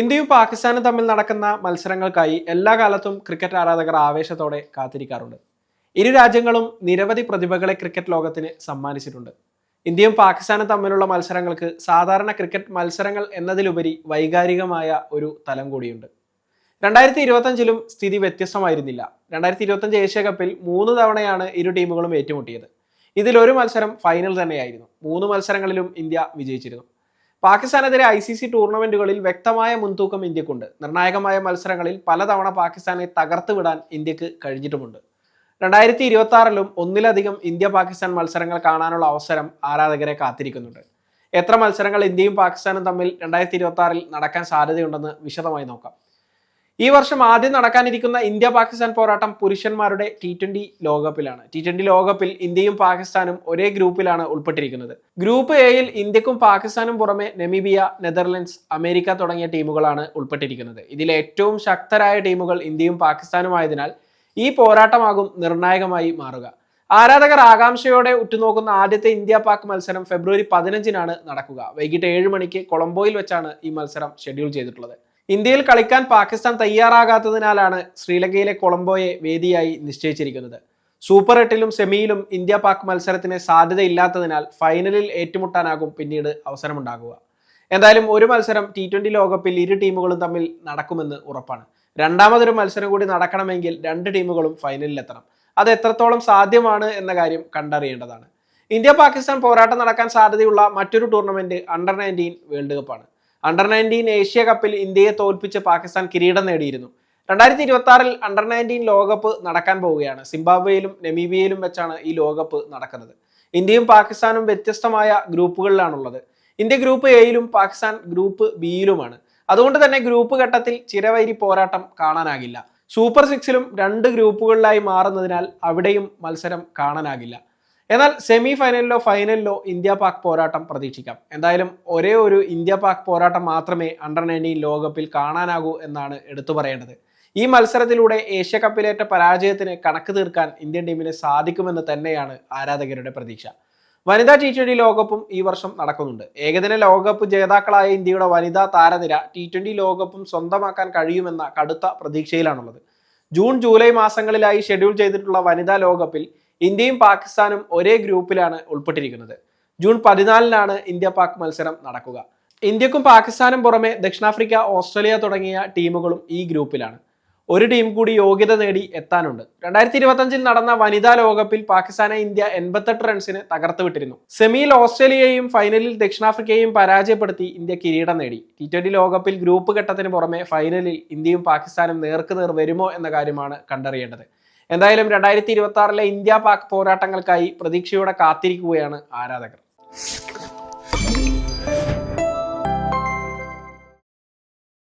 ഇന്ത്യയും പാകിസ്ഥാനും തമ്മിൽ നടക്കുന്ന മത്സരങ്ങൾക്കായി എല്ലാ കാലത്തും ക്രിക്കറ്റ് ആരാധകർ ആവേശത്തോടെ കാത്തിരിക്കാറുണ്ട്. ഇരു രാജ്യങ്ങളും നിരവധി പ്രതിഭകളെ ക്രിക്കറ്റ് ലോകത്തിന് സമ്മാനിച്ചിട്ടുണ്ട്. ഇന്ത്യയും പാകിസ്ഥാനും തമ്മിലുള്ള മത്സരങ്ങൾക്ക് സാധാരണ ക്രിക്കറ്റ് മത്സരങ്ങൾ എന്നതിലുപരി വൈകാരികമായ ഒരു തലം കൂടിയുണ്ട്. രണ്ടായിരത്തി ഇരുപത്തഞ്ചിലും സ്ഥിതി വ്യത്യസ്തമായിരുന്നില്ല. രണ്ടായിരത്തി ഇരുപത്തഞ്ച് ഏഷ്യ കപ്പിൽ മൂന്ന് തവണയാണ് ഇരു ടീമുകളും ഏറ്റുമുട്ടിയത്. ഇതിലൊരു മത്സരം ഫൈനൽ തന്നെയായിരുന്നു. മൂന്ന് മത്സരങ്ങളിലും ഇന്ത്യ വിജയിച്ചിരുന്നു. പാകിസ്ഥാനെതിരെ ഐ സി സി ടൂർണമെന്റുകളിൽ വ്യക്തമായ മുൻതൂക്കം ഇന്ത്യക്കുണ്ട്. നിർണായകമായ മത്സരങ്ങളിൽ പലതവണ പാകിസ്ഥാനെ തകർത്ത് വിടാൻ ഇന്ത്യയ്ക്ക് കഴിഞ്ഞിട്ടുമുണ്ട്. രണ്ടായിരത്തി ഇരുപത്തി ആറിലും ഒന്നിലധികം ഇന്ത്യ പാകിസ്ഥാൻ മത്സരങ്ങൾ കാണാനുള്ള അവസരം ആരാധകരെ കാത്തിരിക്കുന്നുണ്ട്. എത്ര മത്സരങ്ങൾ ഇന്ത്യയും പാകിസ്ഥാനും തമ്മിൽ രണ്ടായിരത്തി ഇരുപത്തി ആറിൽ നടക്കാൻ സാധ്യതയുണ്ടെന്ന് വിശദമായി നോക്കാം. ഈ വർഷം ആദ്യം നടക്കാനിരിക്കുന്ന ഇന്ത്യ പാകിസ്ഥാൻ പോരാട്ടം പുരുഷന്മാരുടെ ടി ട്വന്റി ലോകകപ്പിലാണ്. ടി ട്വന്റി ലോകകപ്പിൽ ഇന്ത്യയും പാകിസ്ഥാനും ഒരേ ഗ്രൂപ്പിലാണ് ഉൾപ്പെട്ടിരിക്കുന്നത്. ഗ്രൂപ്പ് എയിൽ ഇന്ത്യക്കും പാകിസ്ഥാനും പുറമെ നെമീബിയ നെതർലൻഡ്സ് അമേരിക്ക തുടങ്ങിയ ടീമുകളാണ് ഉൾപ്പെട്ടിരിക്കുന്നത്. ഇതിലെ ഏറ്റവും ശക്തരായ ടീമുകൾ ഇന്ത്യയും പാകിസ്ഥാനുമായതിനാൽ ഈ പോരാട്ടമാകും നിർണായകമായി മാറുക. ആരാധകർ ആകാംക്ഷയോടെ ഉറ്റുനോക്കുന്ന ആദ്യത്തെ ഇന്ത്യ പാക് മത്സരം ഫെബ്രുവരി പതിനഞ്ചിനാണ് നടക്കുക. വൈകിട്ട് ഏഴ് മണിക്ക് കൊളംബോയിൽ വെച്ചാണ് ഈ മത്സരം ഷെഡ്യൂൾ ചെയ്തിട്ടുള്ളത്. ഇന്ത്യയിൽ കളിക്കാൻ പാകിസ്ഥാൻ തയ്യാറാകാത്തതിനാലാണ് ശ്രീലങ്കയിലെ കൊളംബോയെ വേദിയായി നിശ്ചയിച്ചിരിക്കുന്നത്. സൂപ്പർ എട്ടിലും സെമിയിലും ഇന്ത്യ പാക് മത്സരത്തിന് സാധ്യതയില്ലാത്തതിനാൽ ഫൈനലിൽ ഏറ്റുമുട്ടാനാകും പിന്നീട് അവസരമുണ്ടാകുക. എന്തായാലും ഒരു മത്സരം ടി ട്വന്റി ലോകകപ്പിൽ ഇരു ടീമുകളും തമ്മിൽ നടക്കുമെന്ന് ഉറപ്പാണ്. രണ്ടാമതൊരു മത്സരം കൂടി നടക്കണമെങ്കിൽ രണ്ട് ടീമുകളും ഫൈനലിൽ എത്തണം അത് എത്രത്തോളം സാധ്യമാണ് എന്ന കാര്യം കണ്ടറിയേണ്ടതാണ്. ഇന്ത്യ പാകിസ്ഥാൻ പോരാട്ടം നടക്കാൻ സാധ്യതയുള്ള മറ്റൊരു ടൂർണമെന്റ് അണ്ടർ നയന്റീൻ വേൾഡ് കപ്പാണ്. അണ്ടർ നയന്റീൻ ഏഷ്യ കപ്പിൽ ഇന്ത്യയെ തോൽപ്പിച്ച് പാകിസ്ഥാൻ കിരീടം നേടിയിരുന്നു. രണ്ടായിരത്തി ഇരുപത്തി ആറിൽ അണ്ടർ നയന്റീൻ ലോകകപ്പ് നടക്കാൻ പോവുകയാണ്. സിംബാബ്വേയിലും നെമീബിയയിലും വെച്ചാണ് ഈ ലോകകപ്പ് നടക്കുന്നത്. ഇന്ത്യയും പാകിസ്ഥാനും വ്യത്യസ്തമായ ഗ്രൂപ്പുകളിലാണുള്ളത് ഇന്ത്യ ഗ്രൂപ്പ് എയിലും പാകിസ്ഥാൻ ഗ്രൂപ്പ് ബിയിലുമാണ് അതുകൊണ്ട് തന്നെ ഗ്രൂപ്പ് ഘട്ടത്തിൽ ചിരവൈരി പോരാട്ടം കാണാനാകില്ല. സൂപ്പർ സിക്സിലും രണ്ട് ഗ്രൂപ്പുകളിലായി മാറുന്നതിനാൽ അവിടെയും മത്സരം കാണാനാകില്ല. എന്നാൽ സെമി ഫൈനലിലോ ഫൈനലിലോ ഇന്ത്യ പാക് പോരാട്ടം പ്രതീക്ഷിക്കാം. എന്തായാലും ഒരേ ഒരു ഇന്ത്യ പാക് പോരാട്ടം മാത്രമേ അണ്ടർ നയന്റീൻ ലോകകപ്പിൽ കാണാനാകൂ എന്നാണ് എടുത്തു പറയേണ്ടത്. ഈ മത്സരത്തിലൂടെ ഏഷ്യ കപ്പിലേറ്റ പരാജയത്തിന് കണക്ക് തീർക്കാൻ ഇന്ത്യൻ ടീമിന് സാധിക്കുമെന്ന് തന്നെയാണ് ആരാധകരുടെ പ്രതീക്ഷ. വനിതാ ടി ട്വന്റി ലോകകപ്പും ഈ വർഷം നടക്കുന്നുണ്ട്. ഏകദിന ലോകകപ്പ് ജേതാക്കളായ ഇന്ത്യയുടെ വനിതാ താരനിര ടി ട്വന്റി ലോകകപ്പും സ്വന്തമാക്കാൻ കഴിയുമെന്ന കടുത്ത പ്രതീക്ഷയിലാണുള്ളത്. ജൂൺ ജൂലൈ മാസങ്ങളിലായി ഷെഡ്യൂൾ ചെയ്തിട്ടുള്ള വനിതാ ലോകകപ്പിൽ ഇന്ത്യയും പാകിസ്ഥാനും ഒരേ ഗ്രൂപ്പിലാണ് ഉൾപ്പെട്ടിരിക്കുന്നത്. ജൂൺ പതിനാലിനാണ് ഇന്ത്യ പാക് മത്സരം നടക്കുക. ഇന്ത്യക്കും പാകിസ്ഥാനും പുറമെ ദക്ഷിണാഫ്രിക്ക ഓസ്ട്രേലിയ തുടങ്ങിയ ടീമുകളും ഈ ഗ്രൂപ്പിലാണ്. ഒരു ടീം കൂടി യോഗ്യത നേടി എത്താനുണ്ട്. രണ്ടായിരത്തി ഇരുപത്തഞ്ചിൽ നടന്ന വനിതാ ലോകകപ്പിൽ പാകിസ്ഥാനെ ഇന്ത്യ എൺപത്തെട്ട് റൺസിന് തകർത്ത് വിട്ടിരുന്നു. സെമിയിൽ ഓസ്ട്രേലിയയെയും ഫൈനലിൽ ദക്ഷിണാഫ്രിക്കയെയും പരാജയപ്പെടുത്തി ഇന്ത്യ കിരീടം നേടി. ടി ട്വന്റി ലോകകപ്പിൽ ഗ്രൂപ്പ് ഘട്ടത്തിന് പുറമെ ഫൈനലിൽ ഇന്ത്യയും പാകിസ്ഥാനും നേർക്കുനേർ വരുമോ എന്ന കാര്യമാണ് കണ്ടറിയേണ്ടത്. എന്തായാലും രണ്ടായിരത്തി ഇരുപത്തി ആറിലെ ഇന്ത്യ പാക് പോരാട്ടങ്ങൾക്കായി പ്രതീക്ഷയോടെ കാത്തിരിക്കുകയാണ് ആരാധകർ.